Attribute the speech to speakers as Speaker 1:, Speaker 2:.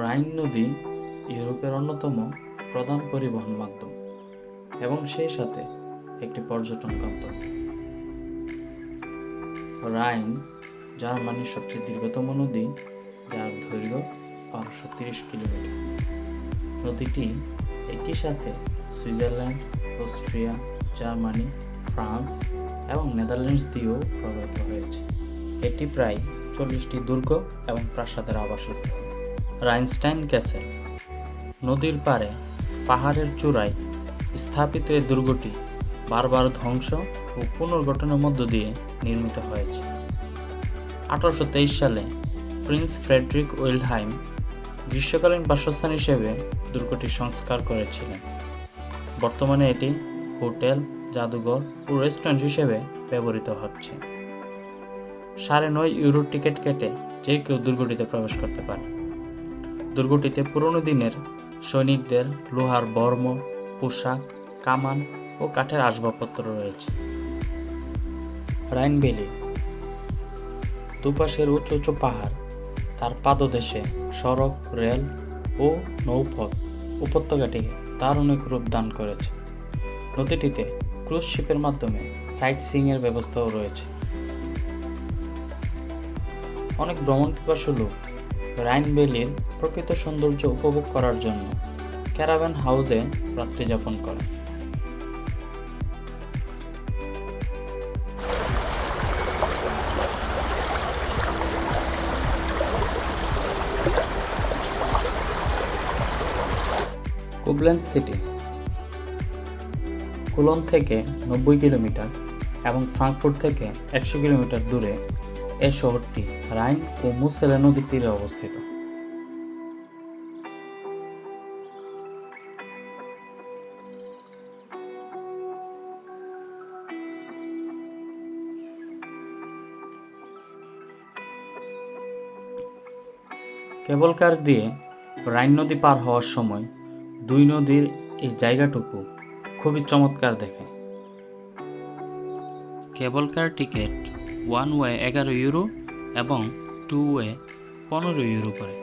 Speaker 1: রাইন নদী ইউরোপের অন্যতম প্রধান পরিবহন মাধ্যম এবং সেই সাথে একটি পর্যটন গন্তব্য রাইন জার্মানির সবচেয়ে দীর্ঘতম নদী, যার দৈর্ঘ্য বারোশো তিরিশ কিলোমিটার। নদীটি একই সাথে সুইজারল্যান্ড, অস্ট্রিয়া, জার্মানি, ফ্রান্স এবং নেদারল্যান্ডস দিয়েও প্রবাহিত হয়েছে। এটি প্রায় চল্লিশটি দুর্গ এবং প্রাসাদের আবাসস্থল। রাইনস্টাইন ক্যাসেল নদীর পাড়ে, পাহাড়ের চূড়ায় স্থাপিত এই দুর্গটি বারবার ধ্বংস ও পুনর্গঠনের মধ্য দিয়ে নির্মিত হয়েছে। আঠারোশো তেইশ সালে প্রিন্স ফ্রেডরিক ওয়েলহাইম গ্রীষ্মকালীন বাসস্থান হিসেবে দুর্গটি সংস্কার করেছিলেন। বর্তমানে এটি হোটেল, জাদুঘর ও রেস্টুরেন্ট হিসেবে ব্যবহৃত হচ্ছে। সাড়ে নয় ইউরো টিকিট কেটে যে কেউ দুর্গটিতে প্রবেশ করতে পারে। দুর্গটিতে পুরনো দিনের সৈনিকদের লোহার বর্ম, পোশাক, কামান ও কাঠের আসবাবপত্র রয়েছে। রাইন ভ্যালি দুপাশের উঁচু উঁচু পাহাড়, তার পাদদেশে সড়ক, রেল ও নৌপথ উপত্যকাটিকে তার অনেক রূপ দান করেছে। নদীটিতে ক্রুজ শিপের মাধ্যমে সাইট সিইং এর ব্যবস্থাও রয়েছে। অনেক ভ্রমণ পিপাসু লোক রাইন ভ্যালির প্রকৃত সৌন্দর্য উপভোগ করার জন্য ক্যারাভ্যান হাউসে রাত্রি যাপন করে। কুবলেন্স সিটি, কুলন থেকে নব্বই কিলোমিটার এবং ফ্রাঙ্কফুর্ট থেকে একশো কিলোমিটার দূরে এ শহরটি রাইন ও মুসেলে নদীর তীরে অবস্থিত। কেবল কার দিয়ে রাইন নদী পার হওয়ার সময় দুই নদীর এই জায়গাটুকু খুবই চমৎকার দেখে। কেবল কার টিকিট ওয়ান ওয়ে এগারো ইউরো এবং টু ওয়ে পনেরো ইউরো করে